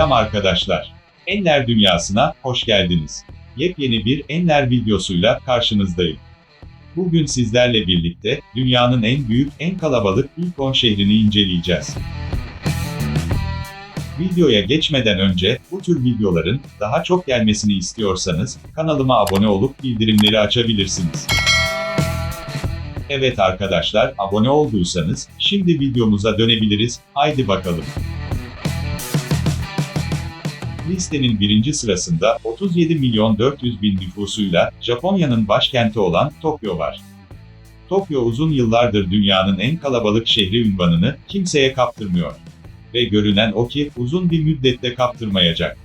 Selam arkadaşlar. Enler Dünyası'na hoş geldiniz. Yepyeni bir Enler videosuyla karşınızdayım. Bugün sizlerle birlikte dünyanın en büyük, en kalabalık ilk 10 şehrini inceleyeceğiz. Videoya geçmeden önce bu tür videoların daha çok gelmesini istiyorsanız kanalıma abone olup bildirimleri açabilirsiniz. Evet arkadaşlar, abone olduysanız şimdi videomuza dönebiliriz. Haydi bakalım. Listenin birinci sırasında 37 milyon 400 bin nüfusuyla Japonya'nın başkenti olan Tokyo var. Tokyo uzun yıllardır dünyanın en kalabalık şehri ünvanını kimseye kaptırmıyor. Ve görünen o ki uzun bir müddette kaptırmayacak.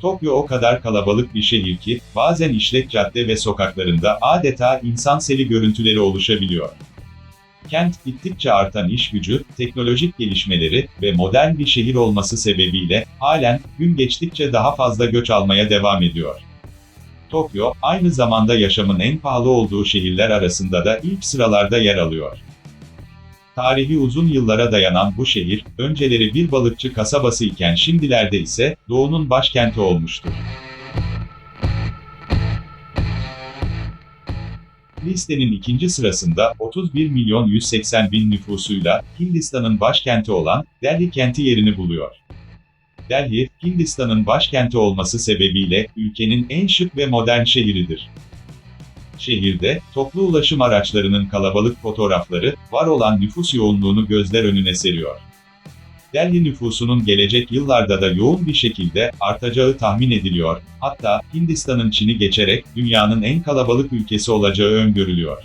Tokyo o kadar kalabalık bir şehir ki bazen işlek cadde ve sokaklarında adeta insan seli görüntüleri oluşabiliyor. Kent gittikçe artan iş gücü, teknolojik gelişmeleri ve modern bir şehir olması sebebiyle halen gün geçtikçe daha fazla göç almaya devam ediyor. Tokyo, aynı zamanda yaşamın en pahalı olduğu şehirler arasında da ilk sıralarda yer alıyor. Tarihi uzun yıllara dayanan bu şehir, önceleri bir balıkçı kasabası iken şimdilerde ise doğunun başkenti olmuştur. Listenin ikinci sırasında 31 milyon 180 bin nüfusuyla Hindistan'ın başkenti olan Delhi kenti yerini buluyor. Delhi, Hindistan'ın başkenti olması sebebiyle ülkenin en şık ve modern şehridir. Şehirde, toplu ulaşım araçlarının kalabalık fotoğrafları, var olan nüfus yoğunluğunu gözler önüne seriyor. Delhi nüfusunun gelecek yıllarda da yoğun bir şekilde artacağı tahmin ediliyor, hatta Hindistan'ın Çin'i geçerek dünyanın en kalabalık ülkesi olacağı öngörülüyor.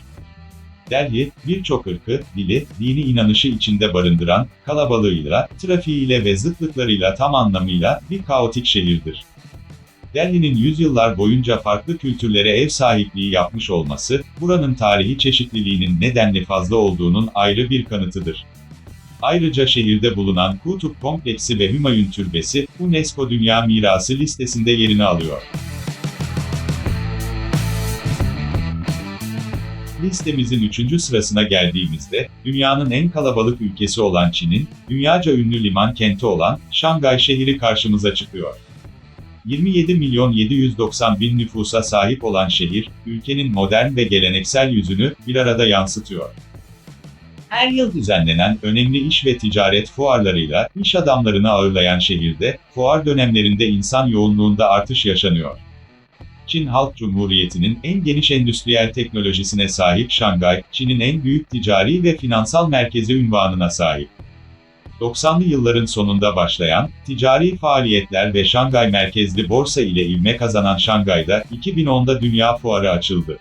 Delhi, birçok ırkı, dili, dini inanışı içinde barındıran, kalabalığıyla, trafiğiyle ve zıtlıklarıyla tam anlamıyla bir kaotik şehirdir. Delhi'nin yüzyıllar boyunca farklı kültürlere ev sahipliği yapmış olması, buranın tarihi çeşitliliğinin nedenli fazla olduğunun ayrı bir kanıtıdır. Ayrıca şehirde bulunan Kutup Kompleksi ve Hümayun Türbesi, UNESCO Dünya Mirası listesinde yerini alıyor. Listemizin üçüncü sırasına geldiğimizde, dünyanın en kalabalık ülkesi olan Çin'in, dünyaca ünlü liman kenti olan Şangay şehri karşımıza çıkıyor. 27 milyon 790 bin nüfusa sahip olan şehir, ülkenin modern ve geleneksel yüzünü bir arada yansıtıyor. Her yıl düzenlenen önemli iş ve ticaret fuarlarıyla iş adamlarını ağırlayan şehirde, fuar dönemlerinde insan yoğunluğunda artış yaşanıyor. Çin Halk Cumhuriyeti'nin en geniş endüstriyel teknolojisine sahip Şangay, Çin'in en büyük ticari ve finansal merkezi ünvanına sahip. 90'lı yılların sonunda başlayan, ticari faaliyetler ve Şangay merkezli borsa ile ivme kazanan Şangay'da, 2010'da Dünya Fuarı açıldı.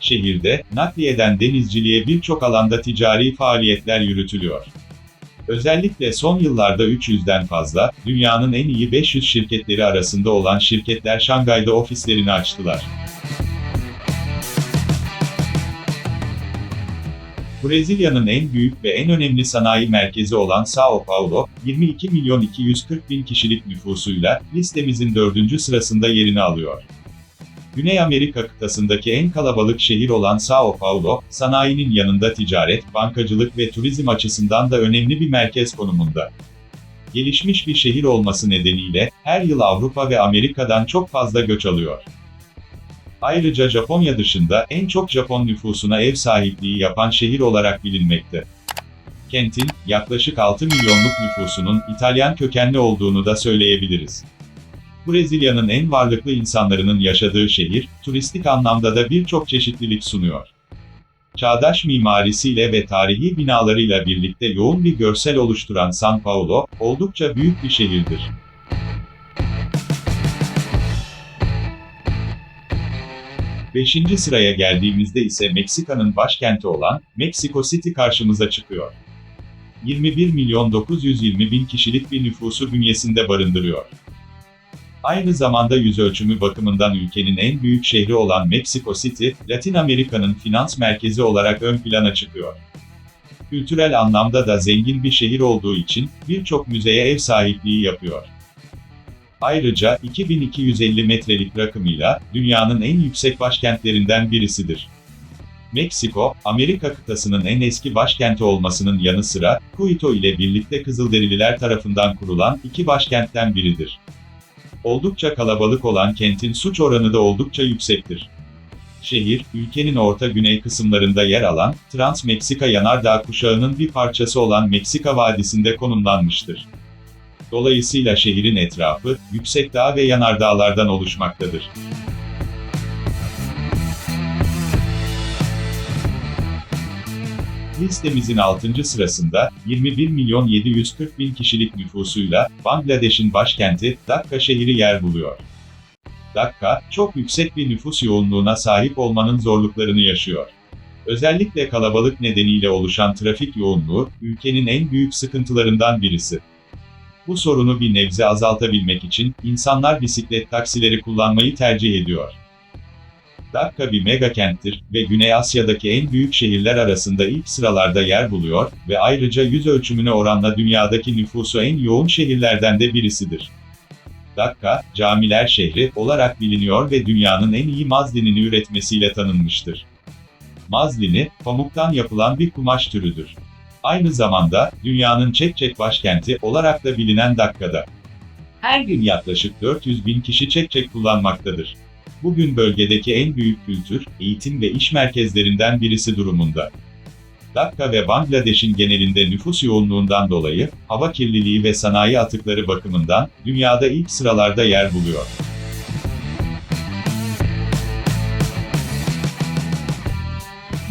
Şehirde, nakliyeden denizciliğe birçok alanda ticari faaliyetler yürütülüyor. Özellikle son yıllarda 300'den fazla, dünyanın en iyi 500 şirketleri arasında olan şirketler Şangay'da ofislerini açtılar. Brezilya'nın en büyük ve en önemli sanayi merkezi olan São Paulo, 22 milyon 240 bin kişilik nüfusuyla listemizin dördüncü sırasında yerini alıyor. Güney Amerika kıtasındaki en kalabalık şehir olan São Paulo, sanayinin yanında ticaret, bankacılık ve turizm açısından da önemli bir merkez konumunda. Gelişmiş bir şehir olması nedeniyle, her yıl Avrupa ve Amerika'dan çok fazla göç alıyor. Ayrıca Japonya dışında en çok Japon nüfusuna ev sahipliği yapan şehir olarak bilinmekte. Kentin, yaklaşık 6 milyonluk nüfusunun İtalyan kökenli olduğunu da söyleyebiliriz. Brezilya'nın en varlıklı insanlarının yaşadığı şehir, turistik anlamda da birçok çeşitlilik sunuyor. Çağdaş mimarisiyle ve tarihi binalarıyla birlikte yoğun bir görsel oluşturan São Paulo, oldukça büyük bir şehirdir. Beşinci sıraya geldiğimizde ise Meksika'nın başkenti olan Mexico City karşımıza çıkıyor. 21 milyon 920 bin kişilik bir nüfusu bünyesinde barındırıyor. Aynı zamanda yüz ölçümü bakımından ülkenin en büyük şehri olan Mexico City, Latin Amerika'nın finans merkezi olarak ön plana çıkıyor. Kültürel anlamda da zengin bir şehir olduğu için birçok müzeye ev sahipliği yapıyor. Ayrıca 2250 metrelik rakımıyla dünyanın en yüksek başkentlerinden birisidir. Meksiko, Amerika kıtasının en eski başkenti olmasının yanı sıra, Quito ile birlikte Kızılderililer tarafından kurulan iki başkentten biridir. Oldukça kalabalık olan kentin suç oranı da oldukça yüksektir. Şehir, ülkenin orta güney kısımlarında yer alan, Trans-Meksika yanardağ kuşağının bir parçası olan Meksika Vadisi'nde konumlanmıştır. Dolayısıyla şehrin etrafı, yüksek dağ ve yanardağlardan oluşmaktadır. Listemizin 6. sırasında, 21 milyon 740 bin kişilik nüfusuyla, Bangladeş'in başkenti, Dakka şehri yer buluyor. Dakka, çok yüksek bir nüfus yoğunluğuna sahip olmanın zorluklarını yaşıyor. Özellikle kalabalık nedeniyle oluşan trafik yoğunluğu, ülkenin en büyük sıkıntılarından birisi. Bu sorunu bir nebze azaltabilmek için, insanlar bisiklet taksileri kullanmayı tercih ediyor. Dakka bir mega kenttir ve Güney Asya'daki en büyük şehirler arasında ilk sıralarda yer buluyor ve ayrıca yüz ölçümüne oranla dünyadaki nüfusu en yoğun şehirlerden de birisidir. Dakka, camiler şehri olarak biliniyor ve dünyanın en iyi mazlinini üretmesiyle tanınmıştır. Mazlini, pamuktan yapılan bir kumaş türüdür. Aynı zamanda, dünyanın Çek-Çek başkenti olarak da bilinen Dakka'da. Her gün yaklaşık 400 bin kişi Çek-Çek kullanmaktadır. Bugün bölgedeki en büyük kültür, eğitim ve iş merkezlerinden birisi durumunda. Dakka ve Bangladeş'in genelinde nüfus yoğunluğundan dolayı, hava kirliliği ve sanayi atıkları bakımından, dünyada ilk sıralarda yer buluyor.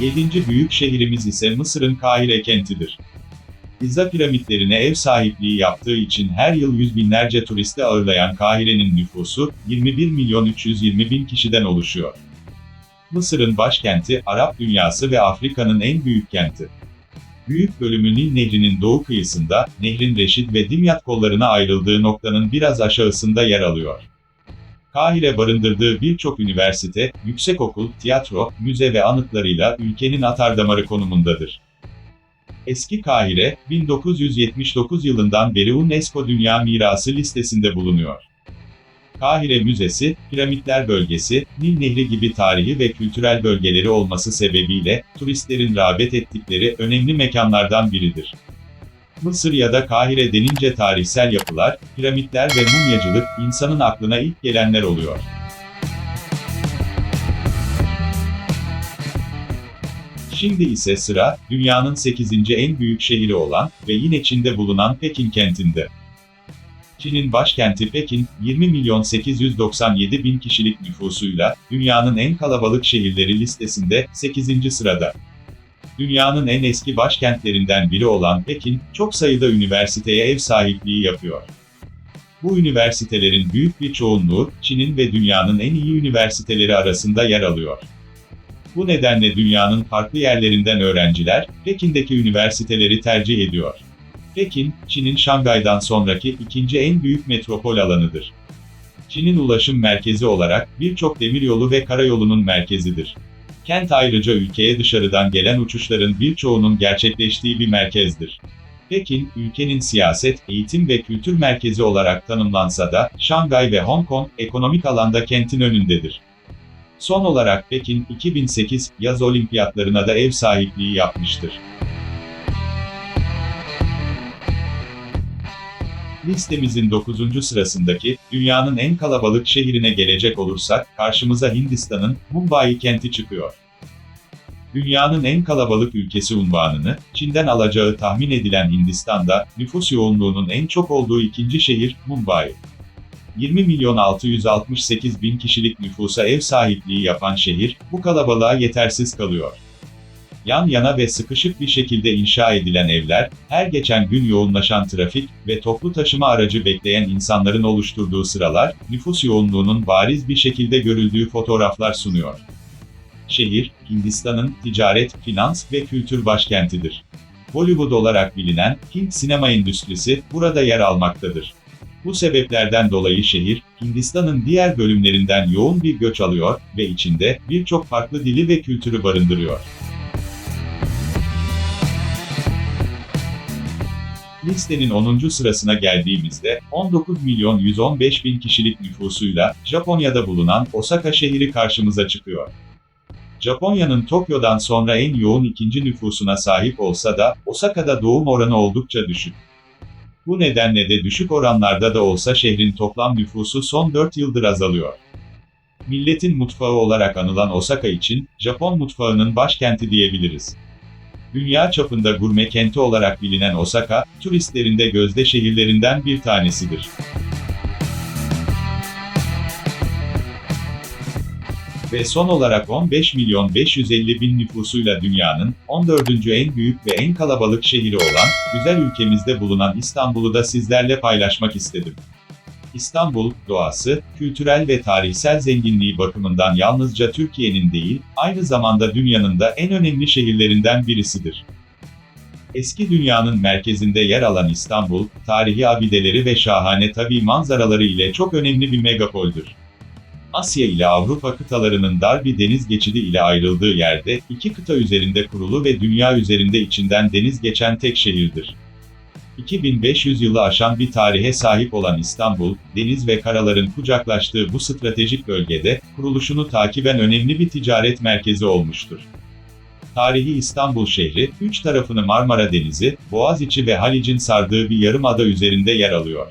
Yedinci büyük şehrimiz ise Mısır'ın Kahire kentidir. Giza piramitlerine ev sahipliği yaptığı için her yıl yüz binlerce turisti ağırlayan Kahire'nin nüfusu, 21 milyon 320 bin kişiden oluşuyor. Mısır'ın başkenti, Arap dünyası ve Afrika'nın en büyük kenti. Büyük bölümü Nil Nehri'nin doğu kıyısında, nehrin Reşid ve Dimyat kollarına ayrıldığı noktanın biraz aşağısında yer alıyor. Kahire barındırdığı birçok üniversite, yüksekokul, tiyatro, müze ve anıtlarıyla ülkenin atardamarı konumundadır. Eski Kahire, 1979 yılından beri UNESCO Dünya Mirası listesinde bulunuyor. Kahire Müzesi, Piramitler Bölgesi, Nil Nehri gibi tarihi ve kültürel bölgeleri olması sebebiyle, turistlerin rağbet ettikleri önemli mekanlardan biridir. Mısır ya da Kahire denince tarihsel yapılar, piramitler ve mumyacılık, insanın aklına ilk gelenler oluyor. Şimdi ise sıra, dünyanın 8. en büyük şehri olan ve yine Çin'de bulunan Pekin kentinde. Çin'in başkenti Pekin, 20 milyon 897 bin kişilik nüfusuyla, dünyanın en kalabalık şehirleri listesinde 8. sırada. Dünyanın en eski başkentlerinden biri olan Pekin, çok sayıda üniversiteye ev sahipliği yapıyor. Bu üniversitelerin büyük bir çoğunluğu, Çin'in ve dünyanın en iyi üniversiteleri arasında yer alıyor. Bu nedenle dünyanın farklı yerlerinden öğrenciler, Pekin'deki üniversiteleri tercih ediyor. Pekin, Çin'in Şangay'dan sonraki ikinci en büyük metropol alanıdır. Çin'in ulaşım merkezi olarak birçok demiryolu ve karayolunun merkezidir. Kent ayrıca ülkeye dışarıdan gelen uçuşların birçoğunun gerçekleştiği bir merkezdir. Pekin, ülkenin siyaset, eğitim ve kültür merkezi olarak tanımlansa da, Şangay ve Hong Kong, ekonomik alanda kentin önündedir. Son olarak Pekin, 2008 yaz olimpiyatlarına da ev sahipliği yapmıştır. Listemizin 9. sırasındaki, dünyanın en kalabalık şehrine gelecek olursak, karşımıza Hindistan'ın, Mumbai kenti çıkıyor. Dünyanın en kalabalık ülkesi unvanını, Çin'den alacağı tahmin edilen Hindistan'da, nüfus yoğunluğunun en çok olduğu ikinci şehir, Mumbai. 20 milyon 668 bin kişilik nüfusa ev sahipliği yapan şehir, bu kalabalığa yetersiz kalıyor. Yan yana ve sıkışık bir şekilde inşa edilen evler, her geçen gün yoğunlaşan trafik ve toplu taşıma aracı bekleyen insanların oluşturduğu sıralar, nüfus yoğunluğunun bariz bir şekilde görüldüğü fotoğraflar sunuyor. Şehir, Hindistan'ın ticaret, finans ve kültür başkentidir. Bollywood olarak bilinen Hint sinema endüstrisi burada yer almaktadır. Bu sebeplerden dolayı şehir, Hindistan'ın diğer bölümlerinden yoğun bir göç alıyor ve içinde birçok farklı dili ve kültürü barındırıyor. Listenin 10. sırasına geldiğimizde, 19 milyon 115 bin kişilik nüfusuyla, Japonya'da bulunan Osaka şehri karşımıza çıkıyor. Japonya'nın Tokyo'dan sonra en yoğun ikinci nüfusuna sahip olsa da, Osaka'da doğum oranı oldukça düşük. Bu nedenle de düşük oranlarda da olsa şehrin toplam nüfusu son 4 yıldır azalıyor. Milletin mutfağı olarak anılan Osaka için, Japon mutfağının başkenti diyebiliriz. Dünya çapında gurme kenti olarak bilinen Osaka, turistlerin de gözde şehirlerinden bir tanesidir. Ve son olarak 15 milyon 550 bin nüfusuyla dünyanın 14. en büyük ve en kalabalık şehri olan, güzel ülkemizde bulunan İstanbul'u da sizlerle paylaşmak istedim. İstanbul, doğası, kültürel ve tarihsel zenginliği bakımından yalnızca Türkiye'nin değil, aynı zamanda dünyanın da en önemli şehirlerinden birisidir. Eski dünyanın merkezinde yer alan İstanbul, tarihi abideleri ve şahane tabi manzaraları ile çok önemli bir megapoldür. Asya ile Avrupa kıtalarının dar bir deniz geçidi ile ayrıldığı yerde, iki kıta üzerinde kurulu ve dünya üzerinde içinden deniz geçen tek şehirdir. 2500 yılı aşan bir tarihe sahip olan İstanbul, deniz ve karaların kucaklaştığı bu stratejik bölgede, kuruluşunu takiben önemli bir ticaret merkezi olmuştur. Tarihi İstanbul şehri, üç tarafını Marmara Denizi, Boğaziçi ve Halic'in sardığı bir yarımada üzerinde yer alıyor.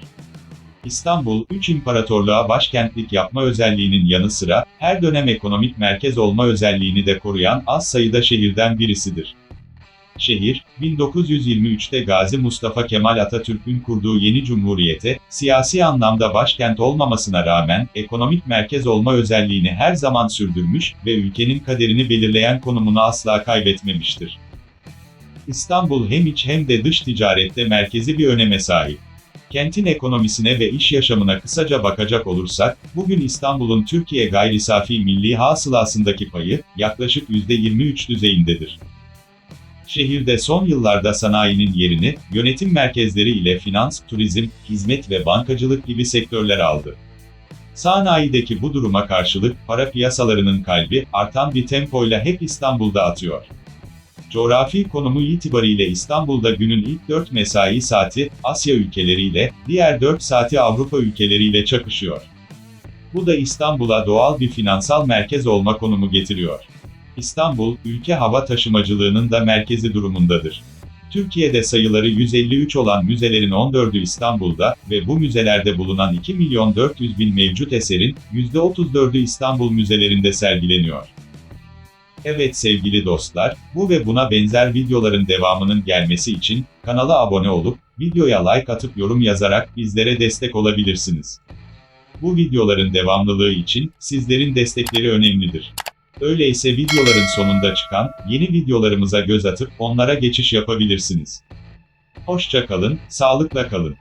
İstanbul, üç imparatorluğa başkentlik yapma özelliğinin yanı sıra, her dönem ekonomik merkez olma özelliğini de koruyan az sayıda şehirden birisidir. Şehir, 1923'te Gazi Mustafa Kemal Atatürk'ün kurduğu yeni cumhuriyete, siyasi anlamda başkent olmamasına rağmen, ekonomik merkez olma özelliğini her zaman sürdürmüş ve ülkenin kaderini belirleyen konumunu asla kaybetmemiştir. İstanbul hem iç hem de dış ticarette merkezi bir öneme sahip. Kentin ekonomisine ve iş yaşamına kısaca bakacak olursak, bugün İstanbul'un Türkiye gayri safi milli hasılasındaki payı, yaklaşık %23 düzeyindedir. Şehirde son yıllarda sanayinin yerini, yönetim merkezleri ile finans, turizm, hizmet ve bankacılık gibi sektörler aldı. Sanayideki bu duruma karşılık, para piyasalarının kalbi, artan bir tempoyla hep İstanbul'da atıyor. Coğrafi konumu itibariyle İstanbul'da günün ilk 4 mesai saati, Asya ülkeleriyle, diğer 4 saati Avrupa ülkeleriyle çakışıyor. Bu da İstanbul'a doğal bir finansal merkez olma konumu getiriyor. İstanbul, ülke hava taşımacılığının da merkezi durumundadır. Türkiye'de sayıları 153 olan müzelerin 14'ü İstanbul'da ve bu müzelerde bulunan 2 milyon 400 bin mevcut eserin %34'ü İstanbul müzelerinde sergileniyor. Evet sevgili dostlar, bu ve buna benzer videoların devamının gelmesi için kanala abone olup videoya like atıp yorum yazarak bizlere destek olabilirsiniz. Bu videoların devamlılığı için sizlerin destekleri önemlidir. Öyleyse videoların sonunda çıkan yeni videolarımıza göz atıp onlara geçiş yapabilirsiniz. Hoşça kalın, sağlıkla kalın.